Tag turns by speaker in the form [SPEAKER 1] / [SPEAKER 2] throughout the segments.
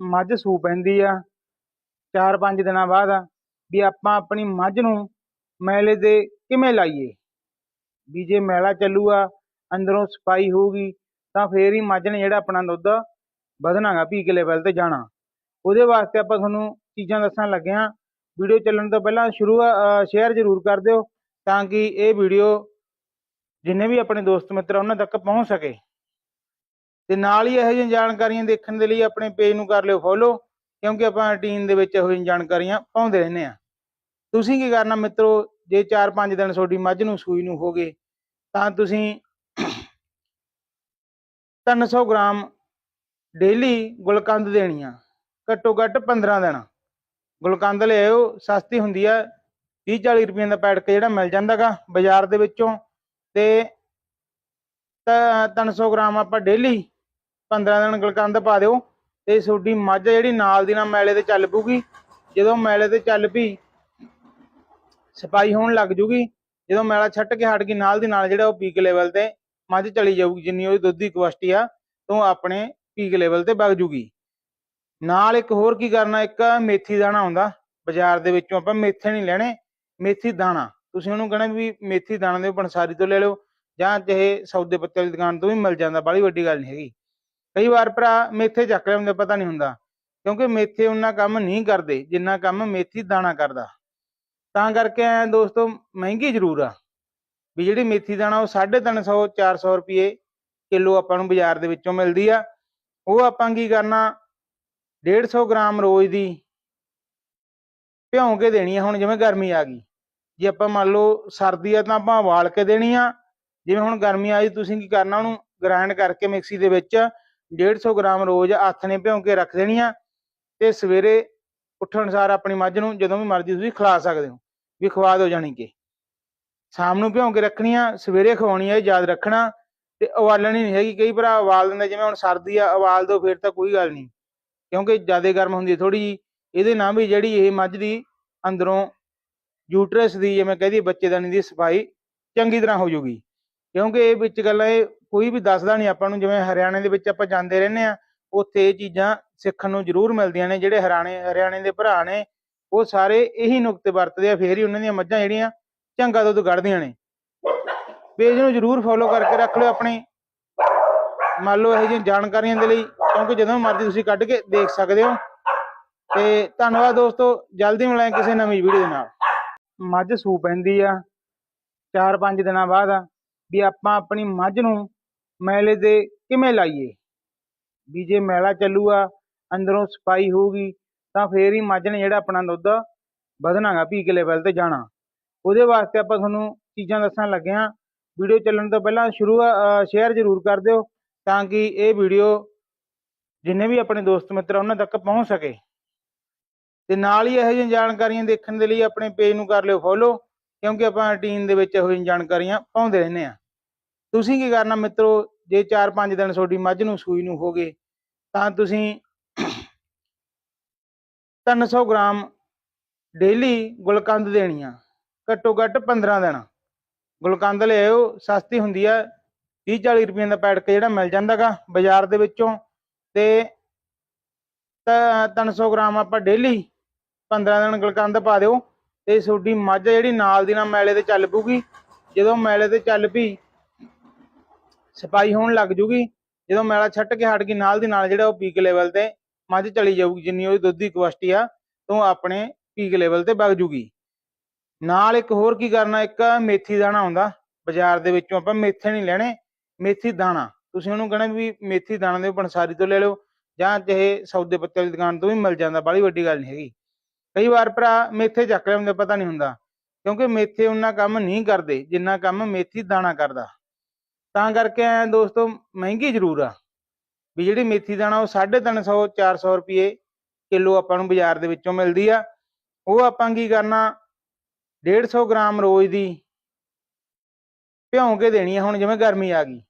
[SPEAKER 1] ਮੱਝ ਸੂ ਪੈਂਦੀ ਆ। ਚਾਰ ਪੰਜ ਦਿਨਾਂ ਬਾਅਦ ਵੀ ਆਪਾਂ ਆਪਣੀ ਮੱਝ ਨੂੰ ਮੈਲੇ ਤੇ ਕਿਵੇਂ ਲਾਈਏ? ਵੀ ਜੇ ਮੈਲਾ ਚੱਲੂਗਾ ਅੰਦਰੋਂ ਸਫ਼ਾਈ ਹੋਊਗੀ, ਤਾਂ ਫੇਰ ਹੀ ਮੱਝ ਨੇ ਜਿਹੜਾ ਆਪਣਾ ਦੁੱਧ ਵਧਣਾ ਗਾ ਕੇ ਲੈਵਲ ਤੇ ਜਾਣਾ। ਉਹਦੇ ਵਾਸਤੇ ਆਪਾਂ ਤੁਹਾਨੂੰ ਚੀਜ਼ਾਂ ਦੱਸਣ ਲੱਗੇ ਹਾਂ। ਵੀਡੀਓ ਚੱਲਣ ਤੋਂ ਪਹਿਲਾਂ ਸ਼ੁਰੂ ਸ਼ੇਅਰ ਜ਼ਰੂਰ ਕਰ ਦਿਓ ਤਾਂ ਕਿ ਇਹ ਵੀਡੀਓ ਜਿੰਨੇ ਵੀ ਆਪਣੇ ਦੋਸਤ ਮਿੱਤਰ ਉਹਨਾਂ ਤੱਕ ਪਹੁੰਚ ਸਕੇ। ਤੇ ਨਾਲ ਹੀ ਇਹੋ ਜਿਹੀਆਂ ਜਾਣਕਾਰੀਆਂ ਦੇਖਣ ਦੇ ਲਈ ਆਪਣੇ ਪੇਜ ਨੂੰ ਕਰ ਲਿਓ ਫੋਲੋ ਕਿਉਂਕਿ ਆਪਾਂ ਰੂਟੀਨ ਦੇ ਵਿੱਚ ਇਹੋ ਜਿਹੀਆਂ ਜਾਣਕਾਰੀਆਂ ਪਾਉਂਦੇ ਰਹਿੰਦੇ ਆ ਤੁਸੀਂ ਕੀ ਕਰਨਾ ਮਿੱਤਰੋ, ਜੇ 4-5 ਦਿਨ ਤੁਹਾਡੀ ਮੱਝ ਨੂੰ ਸੂਈ ਨੂੰ ਹੋ ਗਏ, ਤਾਂ ਤੁਸੀਂ 300 ਗ੍ਰਾਮ ਡੇਲੀ ਗੁਲਕੰਦ ਦੇਣੀ ਆ ਘੱਟੋ ਘੱਟ 15 ਦਿਨ। ਗੁਲਕੰਦ ਲਿਆਓ ਸਸਤੀ ਹੁੰਦੀ ਆ 30 40 ਰੁਪਏ ਦਾ ਪੈਕਟ ਜਿਹੜਾ ਮਿਲ ਜਾਂਦਾਗਾ ਬਾਜ਼ਾਰ ਦੇ ਵਿੱਚੋਂ, ਤੇ ਤਾਂ 300 ਗ੍ਰਾਮ ਆਪਾਂ ਡੇਲੀ 15 ਦਿਨ ਗਲਕੰਦ ਪਾ ਦਿਓ ਤੇ ਤੁਹਾਡੀ ਮੱਝ ਜਿਹੜੀ ਨਾਲ ਦੀ ਨਾਲ ਮੈਲੇ ਤੇ ਚੱਲ ਪੂਗੀ ਜਦੋਂ ਮੈਲੇ ਤੇ ਚੱਲ ਪਈ ਸਫ਼ਾਈ ਹੋਣ ਲੱਗ ਜੂਗੀ। ਜਦੋਂ ਮੈਲਾ ਛੱਟ ਕੇ ਹਟ ਗਈ ਨਾਲ ਦੀ ਨਾਲ ਜਿਹੜਾ ਉਹ ਪੀਕ ਲੈਵਲ ਤੇ ਮੱਝ ਚਲੀ ਜਾਊਗੀ, ਜਿੰਨੀ ਉਹਦੀ ਦੁੱਧ ਦੀ ਕਪੈਸਿਟੀ ਆ, ਤੋਂ ਆਪਣੇ ਪੀਕ ਲੈਵਲ ਤੇ ਵਗ ਜੂਗੀ। ਨਾਲ ਇੱਕ ਹੋਰ ਕੀ ਕਰਨਾ, ਇੱਕ ਮੇਥੀ ਦਾਣਾ ਆਉਂਦਾ ਬਾਜ਼ਾਰ ਦੇ ਵਿੱਚੋਂ ਆਪਾਂ ਮੇਥੇ ਨਹੀਂ ਲੈਣੇ, ਮੇਥੀ ਦਾਣਾ। ਤੁਸੀਂ ਉਹਨੂੰ ਕਹਣਾ ਵੀ ਮੇਥੀ ਦਾਣਾ ਦੇ ਪੰਸਾਰੀ ਤੋਂ ਲੈ ਲਓ, ਜਾਂ ਚਾਹੇ ਸੌਦੇ ਪੱਤੇ ਵਾਲੀ ਦੁਕਾਨ ਤੋਂ ਵੀ ਮਿਲ ਜਾਂਦਾ, ਬਾਹਲੀ ਵੱਡੀ ਗੱਲ ਨਹੀਂ ਹੈਗੀ। ਕਈ ਵਾਰ ਭਰਾ ਮੇਥੇ ਚੱਕ ਲਿਆਉਂਦੇ ਪਤਾ ਨਹੀਂ ਹੁੰਦਾ। ਕਿਉਂਕਿ ਮੇਥੇ ਉਹਨਾਂ ਕੰਮ ਨਹੀਂ ਕਰਦੇ, ਜਿੰਨਾ ਕੰਮ ਮੇਥੀ ਦਾਣਾ ਕਰਦਾ। ਤਾਂ ਕਰਕੇ ਐ ਦੋਸਤੋ, ਮਹਿੰਗੀ ਜ਼ਰੂਰ ਆ। ਵੀ ਜਿਹੜੀ ਮੇਥੀ ਦਾਣਾ, ਉਹ 350 400 ਰੁਪਏ ਕਿਲੋ ਆਪਾਂ ਨੂੰ ਬਾਜ਼ਾਰ ਦੇ ਵਿੱਚੋਂ ਮਿਲਦੀ ਆ। ਉਹ ਆਪਾਂ ਕੀ ਕਰਨਾ 150 ਗ੍ਰਾਮ ਰੋਜ਼ ਦੀ ਭਿਉਂ ਕੇ ਦੇਣੀ ਆ, ਹੁਣ ਜਿਵੇਂ ਗਰਮੀ ਆ ਗਈ। ਜੇ ਆਪਾਂ ਮੰਨ ਲਓ ਸਰਦੀ ਆ, ਤਾਂ ਆਪਾਂ ਉਬਾਲ ਕੇ ਦੇਣੀ ਆ। ਜਿਵੇਂ ਹੁਣ ਗਰਮੀ ਆਈ ਤੁਸੀਂ ਕੀ ਕਰਨਾ ਉਹਨੂੰ ਗ੍ਰਾਈਂਡ ਕਰਕੇ ਮਿਕਸੀ ਦੇ ਵਿੱਚ 150 ਗ੍ਰਾਮ ਰੋਜ਼ ਹੱਥ ਨੇ ਭਿਉਂ ਕੇ ਰੱਖ ਦੇਣੀ ਆ ਤੇ ਸਵੇਰੇ ਉੱਠਣ ਸਾਰ ਆਪਣੀ ਮੱਝ ਨੂੰ ਜਦੋਂ ਵੀ ਮਰਜ਼ੀ ਤੁਸੀਂ ਖਿਲਾ ਸਕਦੇ ਹੋ, ਵੀ ਖਵਾ ਦਿਓ ਜਾਣੀ ਕਿ। ਸ਼ਾਮ ਨੂੰ ਭਿਉਂ ਕੇ ਰੱਖਣੀ ਆ, ਸਵੇਰੇ ਖਵਾਉਣੀ ਆ, ਇਹ ਯਾਦ ਰੱਖਣਾ ਤੇ ਉਬਾਲਣੀ ਨਹੀਂ ਹੈਗੀ। ਕਈ ਭਰਾ ਉਬਾਲ ਦਿੰਦੇ ਜਿਵੇਂ ਹੁਣ ਸਰਦੀ ਆ, ਉਬਾਲ ਦਿਓ ਫਿਰ ਤਾਂ ਕੋਈ ਗੱਲ ਨਹੀਂ। ਕਿਉਂਕਿ ਜ਼ਿਆਦਾ ਗਰਮ ਹੁੰਦੀ ਹੈ ਥੋੜੀ ਜੀ ਇਹਦੇ ਨਾਲ ਵੀ ਜਿਹੜੀ ਇਹ ਮੱਝ ਦੀ ਅੰਦਰੋਂ ਯੂਟਰਸ ਦੀ, ਜਿਵੇਂ ਕਹਦੀ ਬੱਚੇਦਾਨੀ ਦੀ ਸਫ਼ਾਈ ਚੰਗੀ ਤਰ੍ਹਾਂ ਹੋ ਜੂਗੀ ਕਿਉਂਕਿ ਇਹ ਵਿੱਚ ਗੱਲਾਂ ਇਹ ਕੋਈ ਵੀ ਦੱਸਦਾ ਨਹੀਂ ਆਪਾਂ ਨੂੰ, ਜਿਵੇਂ ਹਰਿਆਣੇ ਦੇ ਵਿੱਚ ਆਪਾਂ ਜਾਂਦੇ ਰਹਿੰਦੇ ਆ ਉੱਥੇ ਇਹ ਚੀਜ਼ਾਂ ਸਿੱਖਣ ਨੂੰ ਜ਼ਰੂਰ ਮਿਲਦੀਆਂ ਨੇ, ਜਿਹੜੇ ਹਰਿਆਣੇ ਹਰਿਆਣੇ ਦੇ ਭਰਾ ਨੇ, ਉਹ ਸਾਰੇ ਇਹੀ ਨੁਕਤੇ ਵਰਤਦੇ ਆ, ਫੇਰ ਹੀ ਉਹਨਾਂ ਦੀਆਂ ਮੱਝਾਂ ਜਿਹੜੀਆਂ ਚੰਗਾ ਦੁੱਧ ਕੱਢਦੀਆਂ ਨੇ। ਪੇਜ ਨੂੰ ਜ਼ਰੂਰ ਫੋਲੋ ਕਰਕੇ ਰੱਖ ਲਿਓ ਆਪਣੇ। ਮੰਨ ਲਓ ਇਹੋ ਜਿਹੀਆਂ ਜਾਣਕਾਰੀਆਂ ਦੇ ਲਈ, ਕਿਉਂਕਿ ਜਦੋਂ ਮਰਜ਼ੀ ਤੁਸੀਂ ਕੱਢ ਕੇ ਦੇਖ ਸਕਦੇ ਹੋ। ਤੇ ਧੰਨਵਾਦ ਦੋਸਤੋ, ਜਲਦੀ ਮਿਲਾਂਗੇ ਕਿਸੇ ਨਵੀਂ ਵੀਡੀਓ ਦੇ ਨਾਲ। ਮੱਝ ਸੂ ਪੈਂਦੀ ਆ 4-5 ਦਿਨਾਂ ਬਾਅਦ ਆ। ਵੀ ਆਪਾਂ ਆਪਣੀ ਮੱਝ ਨੂੰ ਮੈਲੇ ਤੇ ਕਿਵੇਂ ਲਾਈਏ? ਵੀ ਜੇ ਮੈਲਾ ਚੱਲੂਗਾ, ਅੰਦਰੋਂ ਸਫ਼ਾਈ ਹੋਊਗੀ, ਤਾਂ ਫੇਰ ਹੀ ਮੱਝ ਨੇ ਜਿਹੜਾ ਆਪਣਾ ਦੁੱਧ ਵਧਣਾ ਗਾ ਕੇ ਲੈਵਲ ਤੇ ਜਾਣਾ। ਉਹਦੇ ਵਾਸਤੇ ਆਪਾਂ ਤੁਹਾਨੂੰ ਚੀਜ਼ਾਂ ਦੱਸਣ ਲੱਗੇ ਹਾਂ। ਵੀਡੀਓ ਚੱਲਣ ਤੋਂ ਪਹਿਲਾਂ ਸ਼ੁਰੂ ਸ਼ੇਅਰ ਜ਼ਰੂਰ ਕਰ ਦਿਓ ਤਾਂ ਕਿ ਇਹ ਵੀਡੀਓ ਜਿੰਨੇ ਵੀ ਆਪਣੇ ਦੋਸਤ ਮਿੱਤਰ ਉਹਨਾਂ ਤੱਕ ਪਹੁੰਚ ਸਕੇ। ਤੇ ਨਾਲ ਹੀ ਇਹੋ ਜਿਹੀਆਂ ਜਾਣਕਾਰੀਆਂ ਦੇਖਣ ਦੇ ਲਈ ਆਪਣੇ ਪੇਜ ਨੂੰ ਕਰ ਲਿਓ ਫੋਲੋ ਕਿਉਂਕਿ ਆਪਾਂ ਰੂਟੀਨ ਦੇ ਵਿੱਚ ਇਹੋ ਜਿਹੀਆਂ ਜਾਣਕਾਰੀਆਂ ਪਾਉਂਦੇ ਰਹਿੰਦੇ ਆ ਤੁਸੀਂ ਕੀ ਕਰਨਾ ਮਿੱਤਰੋ, ਜੇ 4-5 ਦਿਨ ਤੁਹਾਡੀ ਮੱਝ ਨੂੰ ਸੂਈ ਨੂੰ ਹੋ ਗਏ, ਤਾਂ ਤੁਸੀਂ 300 ਗ੍ਰਾਮ ਡੇਲੀ ਗੁਲਕੰਦ ਦੇਣੀ ਆ ਘੱਟੋ ਘੱਟ 15 ਦਿਨ। ਗੁਲਕੰਦ ਲਿਆਓ ਸਸਤੀ ਹੁੰਦੀ ਆ 30 40 ਰੁਪਏ ਦਾ ਪੈਕਟ ਜਿਹੜਾ ਮਿਲ ਜਾਂਦਾਗਾ ਬਾਜ਼ਾਰ ਦੇ ਵਿੱਚੋਂ, ਤੇ ਤਾਂ 300 ਗ੍ਰਾਮ ਆਪਾਂ ਡੇਲੀ 15 ਦਿਨ ਗੁਲਕੰਦ ਪਾ ਦਿਓ, ਤੇ ਤੁਹਾਡੀ ਮੱਝ ਜਿਹੜੀ ਨਾਲ ਦੀ ਨਾਲ ਮੈਲੇ ਤੇ ਚੱਲ ਪੂਗੀ ਜਦੋਂ ਮੈਲੇ ਤੇ ਚੱਲ ਪਈ ਸਫ਼ਾਈ ਹੋਣ ਲੱਗ ਜੂਗੀ, ਜਦੋਂ ਮੈਲਾ ਛੱਟ ਕੇ ਹਟ ਗਈ ਨਾਲ ਦੀ ਨਾਲ ਜਿਹੜਾ ਉਹ ਪੀਕ ਲੈਵਲ ਤੇ ਮੱਝ ਚਲੀ ਜਾਊਗੀ, ਜਿੰਨੀ ਉਹਦੀ ਦੁੱਧ ਦੀ ਕਪੈਸਿਟੀ ਆ, ਤੋਂ ਆਪਣੇ ਪੀਕ ਲੈਵਲ ਤੇ ਵਗ ਜੂਗੀ। ਨਾਲ ਇੱਕ ਹੋਰ ਕੀ ਕਰਨਾ, ਇੱਕ ਮੇਥੀ ਦਾਣਾ ਆਉਂਦਾ ਬਾਜ਼ਾਰ ਦੇ ਵਿੱਚੋਂ ਆਪਾਂ ਮੇਥੇ ਨਹੀਂ ਲੈਣੇ, ਮੇਥੀ ਦਾਣਾ। ਤੁਸੀਂ ਉਹਨੂੰ ਕਹਣਾ ਵੀ ਮੇਥੀ ਦਾਣਾ ਦੇ ਪੰਸਾਰੀ ਤੋਂ ਲੈ ਲਓ, ਜਾਂ ਚਾਹੇ ਸੌਦੇ ਪੱਤੇ ਵਾਲੀ ਦੁਕਾਨ ਤੋਂ ਵੀ ਮਿਲ ਜਾਂਦਾ, ਬਾਹਲੀ ਵੱਡੀ ਗੱਲ ਨਹੀਂ ਹੈਗੀ। ਕਈ ਵਾਰ ਭਰਾ ਮੇਥੇ ਚੱਕ ਲਿਆਉਂਦੇ, ਪਤਾ ਨਹੀਂ ਹੁੰਦਾ, ਕਿਉਂਕਿ ਮੇਥੇ ਉਹਨਾਂ ਕੰਮ ਨਹੀਂ ਕਰਦੇ, ਜਿੰਨਾ ਕੰਮ ਮੇਥੀ ਦਾਣਾ ਕਰਦਾ। ਤਾਂ ਕਰਕੇ ਐ ਦੋਸਤੋ, ਮਹਿੰਗੀ ਜ਼ਰੂਰ ਆ। ਵੀ ਜਿਹੜੀ ਮੇਥੀ ਦਾਣਾ ਉਹ 350 400 ਰੁਪਏ ਕਿਲੋ ਆਪਾਂ ਨੂੰ ਬਾਜ਼ਾਰ ਦੇ ਵਿੱਚੋਂ ਮਿਲਦੀ ਆ। ਉਹ ਆਪਾਂ ਕੀ ਕਰਨਾ 150 ਗ੍ਰਾਮ ਰੋਜ਼ ਦੀ ਭਿਉਂ ਕੇ ਦੇਣੀ ਆ, ਹੁਣ ਜਿਵੇਂ ਗਰਮੀ ਆ ਗਈ।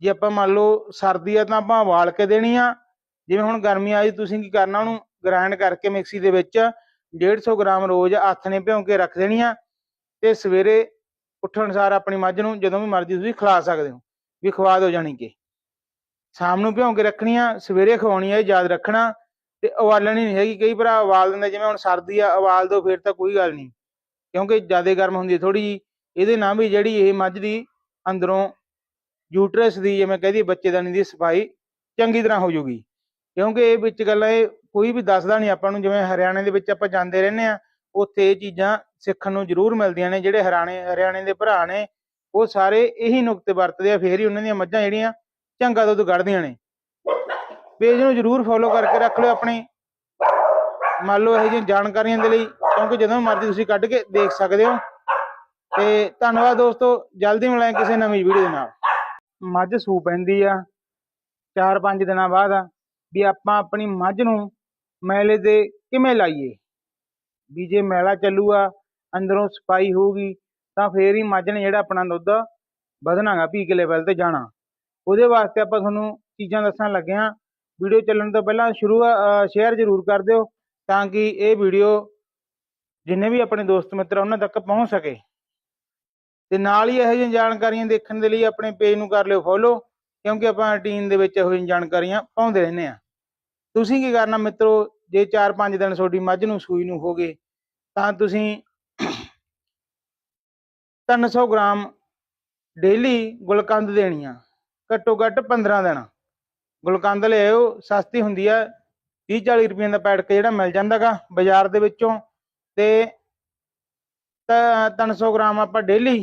[SPEAKER 1] ਜੇ ਆਪਾਂ ਮੰਨ ਲਓ ਸਰਦੀ ਆ ਤਾਂ ਆਪਾਂ ਉਬਾਲ ਕੇ ਦੇਣੀ ਆ। ਜਿਵੇਂ ਹੁਣ ਗਰਮੀ ਆਈ ਤੁਸੀਂ ਕੀ ਕਰਨਾ ਉਹਨੂੰ ਗ੍ਰਾਈਂਡ ਕਰਕੇ ਮਿਕਸੀ ਦੇ ਵਿੱਚ 150 ਗ੍ਰਾਮ ਰੋਜ਼ ਹੱਥ ਨੇ ਭਿਉਂ ਕੇ ਰੱਖ ਦੇਣੀ ਆ। ਤੇ ਸਵੇਰੇ ਉੱਠਣ ਸਾਰ ਆਪਣੀ ਮੱਝ ਨੂੰ ਜਦੋਂ ਵੀ ਮਰਜ਼ੀ ਤੁਸੀਂ ਖਿਲਾ ਸਕਦੇ ਹੋ, ਵੀ ਖਵਾ ਦਿਓ ਜਾਣੀ ਕਿ। ਸ਼ਾਮ ਨੂੰ ਭਿਉਂ ਕੇ ਰੱਖਣੀ ਆ ਸਵੇਰੇ ਖਵਾਉਣੀ ਆ, ਇਹ ਯਾਦ ਰੱਖਣਾ, ਤੇ ਉਬਾਲਣੀ ਨਹੀਂ ਹੈਗੀ। ਕਈ ਭਰਾ ਉਬਾਲ ਦਿੰਦੇ, ਜਿਵੇਂ ਹੁਣ ਸਰਦੀ ਆ, ਉਬਾਲ ਦਿਓ, ਫਿਰ ਤਾਂ ਕੋਈ ਗੱਲ ਨਹੀਂ। ਕਿਉਂਕਿ ਜ਼ਿਆਦਾ ਗਰਮ ਹੁੰਦੀ ਹੈ ਥੋੜੀ ਜੀ ਇਹਦੇ ਨਾਲ ਵੀ ਜਿਹੜੀ ਇਹ ਮੱਝ ਦੀ ਅੰਦਰੋਂ ਯੂਟਰਸ ਦੀ, ਜਿਵੇਂ ਕਹਦੀ ਬੱਚੇਦਾਨੀ ਦੀ ਸਫ਼ਾਈ ਚੰਗੀ ਤਰ੍ਹਾਂ ਹੋ ਜੂਗੀ ਕਿਉਂਕਿ ਇਹ ਵਿੱਚ ਗੱਲਾਂ ਇਹ ਕੋਈ ਵੀ ਦੱਸਦਾ ਨਹੀਂ ਆਪਾਂ ਨੂੰ, ਜਿਵੇਂ ਹਰਿਆਣੇ ਦੇ ਵਿੱਚ ਆਪਾਂ ਜਾਂਦੇ ਰਹਿੰਦੇ ਆ ਉੱਥੇ ਇਹ ਚੀਜ਼ਾਂ ਸਿੱਖਣ ਨੂੰ ਜ਼ਰੂਰ ਮਿਲਦੀਆਂ ਨੇ, ਜਿਹੜੇ ਹਰਿਆਣੇ ਹਰਿਆਣੇ ਦੇ ਭਰਾ ਨੇ, ਉਹ ਸਾਰੇ ਇਹੀ ਨੁਕਤੇ ਵਰਤਦੇ ਆ, ਫੇਰ ਹੀ ਉਹਨਾਂ ਦੀਆਂ ਮੱਝਾਂ ਜਿਹੜੀਆਂ ਚੰਗਾ ਦੁੱਧ ਕੱਢਦੀਆਂ ਨੇ। ਪੇਜ ਨੂੰ ਜ਼ਰੂਰ ਫੋਲੋ ਕਰਕੇ ਰੱਖ ਲਿਓ ਆਪਣੇ। ਮੰਨ ਲਓ ਇਹੋ ਜਿਹੀਆਂ ਜਾਣਕਾਰੀਆਂ ਦੇ ਲਈ, ਕਿਉਂਕਿ ਜਦੋਂ ਮਰਜ਼ੀ ਤੁਸੀਂ ਕੱਢ ਕੇ ਦੇਖ ਸਕਦੇ ਹੋ। ਤੇ ਧੰਨਵਾਦ ਦੋਸਤੋ, ਜਲਦੀ ਮਿਲਾਂਗੇ ਕਿਸੇ ਨਵੀਂ ਵੀਡੀਓ ਦੇ ਨਾਲ। ਮੱਝ ਸੂ ਪੈਂਦੀ ਆ 4-5 ਦਿਨਾਂ ਬਾਅਦ ਵੀ ਆਪਾਂ ਆਪਣੀ ਮੱਝ ਨੂੰ ਮੈਲੇ ਦੇ ਕਿਵੇਂ ਲਾਈਏ? ਵੀ ਜੇ ਮੈਲਾ ਚੱਲੂਗਾ ਅੰਦਰੋਂ ਸਫ਼ਾਈ ਹੋਊਗੀ, ਤਾਂ ਫੇਰ ਹੀ ਮੱਝ ਨੇ ਜਿਹੜਾ ਆਪਣਾ ਦੁੱਧ ਵਧਣਾਗਾ ਪੀਕ ਲੈਵਲ ਤੇ ਜਾਣਾ। ਉਹਦੇ ਵਾਸਤੇ ਆਪਾਂ ਤੁਹਾਨੂੰ ਚੀਜ਼ਾਂ ਦੱਸਣ ਲੱਗੇ ਹਾਂ। ਵੀਡੀਓ ਚੱਲਣ ਤੋਂ ਪਹਿਲਾਂ ਸ਼ੁਰੂ ਸ਼ੇਅਰ ਜ਼ਰੂਰ ਕਰ ਦਿਓ, ਤਾਂ ਕਿ ਇਹ ਵੀਡੀਓ ਜਿੰਨੇ ਵੀ ਆਪਣੇ ਦੋਸਤ ਮਿੱਤਰ ਉਹਨਾਂ ਤੱਕ ਪਹੁੰਚ ਸਕੇ। ਤੇ ਨਾਲ ਹੀ ਇਹੋ ਜਿਹੀਆਂ ਜਾਣਕਾਰੀਆਂ ਦੇਖਣ ਦੇ ਲਈ ਆਪਣੇ ਪੇਜ ਨੂੰ ਕਰ ਲਿਓ ਫੋਲੋ, ਕਿਉਂਕਿ ਆਪਾਂ ਰੂਟੀਨ ਦੇ ਵਿੱਚ ਇਹੋ ਜਿਹੀਆਂ ਜਾਣਕਾਰੀਆਂ ਪਾਉਂਦੇ ਰਹਿੰਦੇ ਆ ਤੁਸੀਂ ਕੀ ਕਰਨਾ ਮਿੱਤਰੋ ਜੇ 4-5 ਦਿਨ ਤੁਹਾਡੀ ਮੱਝ ਨੂੰ ਸੂਈ ਨੂੰ ਹੋ ਗਏ, ਤਾਂ ਤੁਸੀਂ 300 ਗ੍ਰਾਮ ਡੇਲੀ ਗੁਲਕੰਦ ਦੇਣੀ ਆ ਘੱਟੋ ਘੱਟ 15 ਦਿਨ। ਗੁਲਕੰਦ ਲਿਆਓ ਸਸਤੀ ਹੁੰਦੀ ਆ 30 40 ਰੁਪਏ ਦਾ ਪੈਕਟ ਜਿਹੜਾ ਮਿਲ ਜਾਂਦਾਗਾ ਬਾਜ਼ਾਰ ਦੇ ਵਿੱਚੋਂ, ਤੇ ਤਾਂ 300 ਗ੍ਰਾਮ ਆਪਾਂ ਡੇਲੀ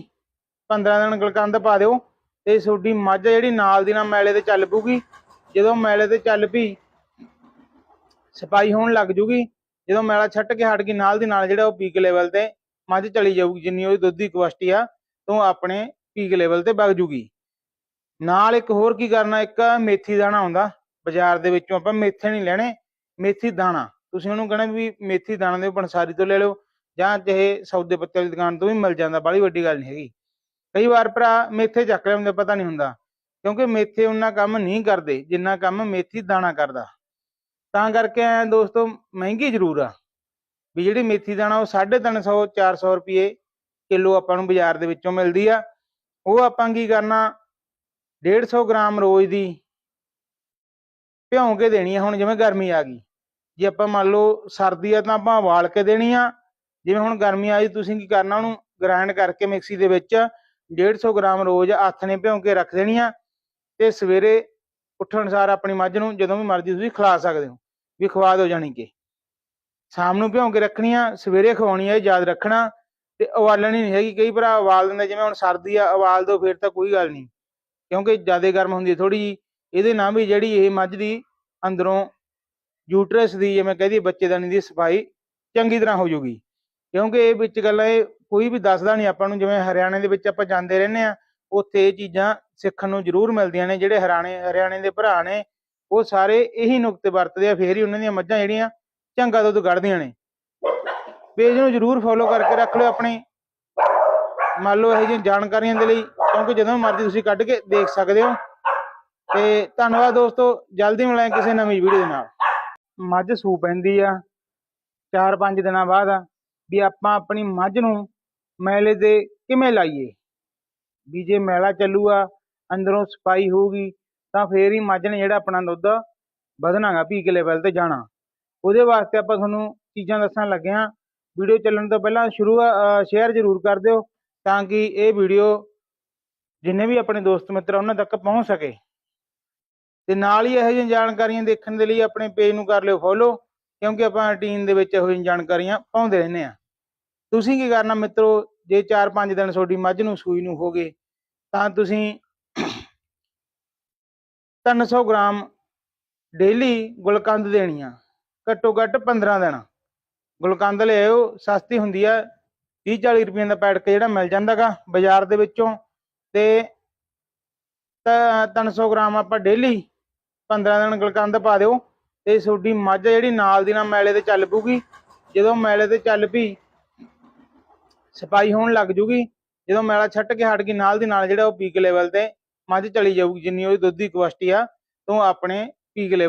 [SPEAKER 1] 15 ਦਿਨ ਗੁਲਕੰਦ ਪਾ ਦਿਓ, ਤੇ ਤੁਹਾਡੀ ਮੱਝ ਜਿਹੜੀ ਨਾਲ ਦੀ ਨਾਲ ਮੈਲੇ ਤੇ ਚੱਲ ਪੂਗੀ ਜਦੋਂ ਮੈਲੇ ਤੇ ਚੱਲ ਪਈ ਸਫ਼ਾਈ ਹੋਣ ਲੱਗ ਜੂਗੀ, ਜਦੋਂ ਮੈਲਾ ਛੱਟ ਕੇ ਹਟ ਗਈ ਨਾਲ ਦੀ ਨਾਲ ਜਿਹੜਾ ਉਹ ਪੀਕ ਲੈਵਲ ਤੇ ਮੱਝ ਚਲੀ ਜਾਊਗੀ, ਜਿੰਨੀ ਉਹਦੀ ਦੁੱਧ ਦੀ ਕਪੈਸਿਟੀ ਆ, ਤੋਂ ਆਪਣੇ ਪੀਕ ਲੈਵਲ ਤੇ ਵਗ ਜੂਗੀ। ਨਾਲ ਇੱਕ ਹੋਰ ਕੀ ਕਰਨਾ, ਇੱਕ ਮੇਥੀ ਦਾਣਾ ਆਉਂਦਾ ਬਾਜ਼ਾਰ ਦੇ ਵਿੱਚੋਂ ਆਪਾਂ ਮੇਥੇ ਨਹੀਂ ਲੈਣੇ, ਮੇਥੀ ਦਾਣਾ। ਤੁਸੀਂ ਉਹਨੂੰ ਕਹਣਾ ਵੀ ਮੇਥੀ ਦਾਣਾ ਦੇ ਪੰਸਾਰੀ ਤੋਂ ਲੈ ਲਓ, ਜਾਂ ਚਾਹੇ ਸੌਦੇ ਪੱਤੇ ਵਾਲੀ ਦੁਕਾਨ ਤੋਂ ਵੀ ਮਿਲ ਜਾਂਦਾ, ਬਾਹਲੀ ਵੱਡੀ ਗੱਲ ਨਹੀਂ ਹੈਗੀ। ਕਈ ਵਾਰ ਭਰਾ ਮੇਥੇ ਚੱਕ ਲਿਆਉਂਦੇ, ਪਤਾ ਨਹੀਂ ਹੁੰਦਾ, ਕਿਉਂਕਿ ਮੇਥੇ ਉਹਨਾਂ ਕੰਮ ਨਹੀਂ ਕਰਦੇ, ਜਿੰਨਾ ਕੰਮ ਮੇਥੀ ਦਾਣਾ ਕਰਦਾ। ਤਾਂ ਕਰਕੇ ਐ ਦੋਸਤੋ, ਮਹਿੰਗੀ ਜ਼ਰੂਰ ਆ। ਵੀ ਜਿਹੜੀ ਮੇਥੀ ਦਾਣਾ ਉਹ 350 400 ਰੁਪਏ ਕਿਲੋ ਆਪਾਂ ਨੂੰ ਬਾਜ਼ਾਰ ਦੇ ਵਿੱਚੋਂ ਮਿਲਦੀ ਆ। ਉਹ ਆਪਾਂ ਕੀ ਕਰਨਾ 150 ਗ੍ਰਾਮ ਰੋਜ਼ ਦੀ ਭਿਉਂ ਕੇ ਦੇਣੀ ਆ, ਹੁਣ ਜਿਵੇਂ ਗਰਮੀ ਆ ਗਈ। ਜੇ ਆਪਾਂ ਮੰਨ ਲਓ ਸਰਦੀ ਆ ਤਾਂ ਆਪਾਂ ਉਬਾਲ ਕੇ ਦੇਣੀ ਆ। ਜਿਵੇਂ ਹੁਣ ਗਰਮੀ ਆਈ ਤੁਸੀਂ ਕੀ ਕਰਨਾ ਉਹਨੂੰ ਗ੍ਰਾਈਂਡ ਕਰਕੇ ਮਿਕਸੀ ਦੇ ਵਿੱਚ 150 ਗ੍ਰਾਮ ਰੋਜ਼ ਹੱਥ ਨੇ ਭਿਉਂ ਕੇ ਰੱਖ ਦੇਣੀ ਆ। ਤੇ ਸਵੇਰੇ ਉੱਠਣ ਸਾਰ ਆਪਣੀ ਮੱਝ ਨੂੰ ਜਦੋਂ ਵੀ ਮਰਜ਼ੀ ਤੁਸੀਂ ਖਿਲਾ ਸਕਦੇ ਹੋ, ਵੀ ਖਵਾ ਦਿਓ ਜਾਣੀ ਕਿ। ਸ਼ਾਮ ਨੂੰ ਭਿਉਂ ਕੇ ਰੱਖਣੀ ਆ ਸਵੇਰੇ ਖਵਾਉਣੀ ਆ, ਇਹ ਯਾਦ ਰੱਖਣਾ, ਤੇ ਉਬਾਲਣੀ ਨਹੀਂ ਹੈਗੀ। ਕਈ ਭਰਾ ਉਬਾਲ ਦਿੰਦੇ, ਜਿਵੇਂ ਹੁਣ ਸਰਦੀ ਆ, ਉਬਾਲ ਦਿਓ, ਫਿਰ ਤਾਂ ਕੋਈ ਗੱਲ ਨਹੀਂ। ਕਿਉਂਕਿ ਜ਼ਿਆਦਾ ਗਰਮ ਹੁੰਦੀ ਹੈ ਥੋੜੀ ਜੀ ਇਹਦੇ ਨਾਲ ਵੀ ਜਿਹੜੀ ਇਹ ਮੱਝ ਦੀ ਅੰਦਰੋਂ ਯੂਟਰਸ ਦੀ, ਜਿਵੇਂ ਕਹਦੀ ਬੱਚੇਦਾਨੀ ਦੀ ਸਫ਼ਾਈ ਚੰਗੀ ਤਰ੍ਹਾਂ ਹੋ ਜੂਗੀ ਕਿਉਂਕਿ ਇਹ ਵਿੱਚ ਗੱਲਾਂ ਇਹ ਕੋਈ ਵੀ ਦੱਸਦਾ ਨਹੀਂ ਆਪਾਂ ਨੂੰ, ਜਿਵੇਂ ਹਰਿਆਣੇ ਦੇ ਵਿੱਚ ਆਪਾਂ ਜਾਂਦੇ ਰਹਿੰਦੇ ਆ ਉੱਥੇ ਇਹ ਚੀਜ਼ਾਂ ਸਿੱਖਣ ਨੂੰ ਜ਼ਰੂਰ ਮਿਲਦੀਆਂ ਨੇ, ਜਿਹੜੇ ਹਰਿਆਣੇ ਹਰਿਆਣੇ ਦੇ ਭਰਾ ਨੇ, ਉਹ ਸਾਰੇ ਇਹੀ ਨੁਕਤੇ ਵਰਤਦੇ ਆ, ਫੇਰ ਹੀ ਉਹਨਾਂ ਦੀਆਂ ਮੱਝਾਂ ਜਿਹੜੀਆਂ ਚੰਗਾ ਦੁੱਧ ਕੱਢਦੀਆਂ ਨੇ। ਪੇਜ ਨੂੰ ਜ਼ਰੂਰ ਫੋਲੋ ਕਰਕੇ ਰੱਖ ਲਿਓ ਆਪਣੇ। ਮੰਨ ਲਓ ਇਹੋ ਜਿਹੀਆਂ ਜਾਣਕਾਰੀਆਂ ਦੇ ਲਈ, ਕਿਉਂਕਿ ਜਦੋਂ ਮਰਜ਼ੀ ਤੁਸੀਂ ਕੱਢ ਕੇ ਦੇਖ ਸਕਦੇ ਹੋ। ਤੇ ਧੰਨਵਾਦ ਦੋਸਤੋ, ਜਲਦੀ ਮਿਲਾਂਗੇ ਕਿਸੇ ਨਵੀਂ ਵੀਡੀਓ ਦੇ ਨਾਲ। ਮੱਝ ਸੂ ਪੈਂਦੀ ਆ 4-5 ਦਿਨਾਂ ਬਾਅਦ ਵੀ ਆਪਾਂ ਆਪਣੀ ਮੱਝ ਨੂੰ ਮੈਲੇ ਦੇ ਕਿਵੇਂ ਲਾਈਏ? ਵੀ ਜੇ ਮੈਲਾ ਚੱਲੂਗਾ ਅੰਦਰੋਂ ਸਫ਼ਾਈ ਹੋਊਗੀ, ਤਾਂ ਫੇਰ ਹੀ ਮੱਝ ਨੇ ਜਿਹੜਾ ਆਪਣਾ ਦੁੱਧ ਵਧਣਾਗਾ ਪੀਕ ਲੈਵਲ ਤੇ ਜਾਣਾ। ਉਹਦੇ ਵਾਸਤੇ ਆਪਾਂ ਤੁਹਾਨੂੰ ਚੀਜ਼ਾਂ ਦੱਸਣ ਲੱਗੇ ਹਾਂ। ਵੀਡੀਓ ਚੱਲਣ ਤੋਂ ਪਹਿਲਾਂ ਸ਼ੁਰੂ ਸ਼ੇਅਰ ਜ਼ਰੂਰ ਕਰ ਦਿਓ, ਤਾਂ ਕਿ ਇਹ ਵੀਡੀਓ ਜਿੰਨੇ ਵੀ ਆਪਣੇ ਦੋਸਤ ਮਿੱਤਰ ਉਹਨਾਂ ਤੱਕ ਪਹੁੰਚ ਸਕੇ। ਤੇ ਨਾਲ ਹੀ ਇਹੋ ਜਿਹੀਆਂ ਜਾਣਕਾਰੀਆਂ ਦੇਖਣ ਦੇ ਲਈ ਆਪਣੇ ਪੇਜ ਨੂੰ ਕਰ ਲਿਓ ਫੋਲੋ, ਕਿਉਂਕਿ ਆਪਾਂ ਰੂਟੀਨ ਦੇ ਵਿੱਚ ਇਹੋ ਜਿਹੀਆਂ ਜਾਣਕਾਰੀਆਂ ਪਾਉਂਦੇ ਰਹਿੰਦੇ ਆ ਤੁਸੀਂ ਕੀ ਕਰਨਾ ਮਿੱਤਰੋ ਜੇ 4-5 ਦਿਨ ਤੁਹਾਡੀ ਮੱਝ ਨੂੰ ਸੂਈ ਨੂੰ ਹੋ ਗਏ, ਤਾਂ ਤੁਸੀਂ 300 ਗ੍ਰਾਮ ਡੇਲੀ ਗੁਲਕੰਦ ਦੇਣੀ ਆ ਘੱਟੋ ਘੱਟ 15 ਦਿਨ। ਗੁਲਕੰਦ ਲਿਆਓ ਸਸਤੀ ਹੁੰਦੀ ਆ 30 40 ਰੁਪਏ ਦਾ ਪੈਕਟ ਜਿਹੜਾ ਮਿਲ ਜਾਂਦਾਗਾ ਬਾਜ਼ਾਰ ਦੇ ਵਿੱਚੋਂ, ਤੇ ਤਾਂ 300 ਗ੍ਰਾਮ ਆਪਾਂ ਡੇਲੀ 15 ਦਿਨ ਗੁਲਕੰਦ ਪਾ ਦਿਓ, ਤੇ ਤੁਹਾਡੀ ਮੱਝ ਜਿਹੜੀ ਨਾਲ ਦੀ ਨਾਲ ਮੈਲੇ ਤੇ ਚੱਲ ਪੂਗੀ ਜਦੋਂ ਮੈਲੇ ਤੇ ਚੱਲ ਪਈ ਸਫ਼ਾਈ ਹੋਣ ਲੱਗ ਜੂਗੀ, ਜਦੋਂ ਮੈਲਾ ਛੱਟ ਕੇ ਹਟ ਗਈ ਨਾਲ ਦੀ ਨਾਲ ਜਿਹੜਾ ਉਹ ਪੀਕ ਲੈਵਲ ਤੇ, ਮੱਝ ਚਲੀ ਜਾਊਗੀ, ਜਿੰਨੀ ਉਹਦੀ ਦੁੱਧ ਦੀ ਕਪੈਸਿਟੀ ਆ ਤੋਂ ਆਪਣੇ ਪੀਕ ਲੈਵਲ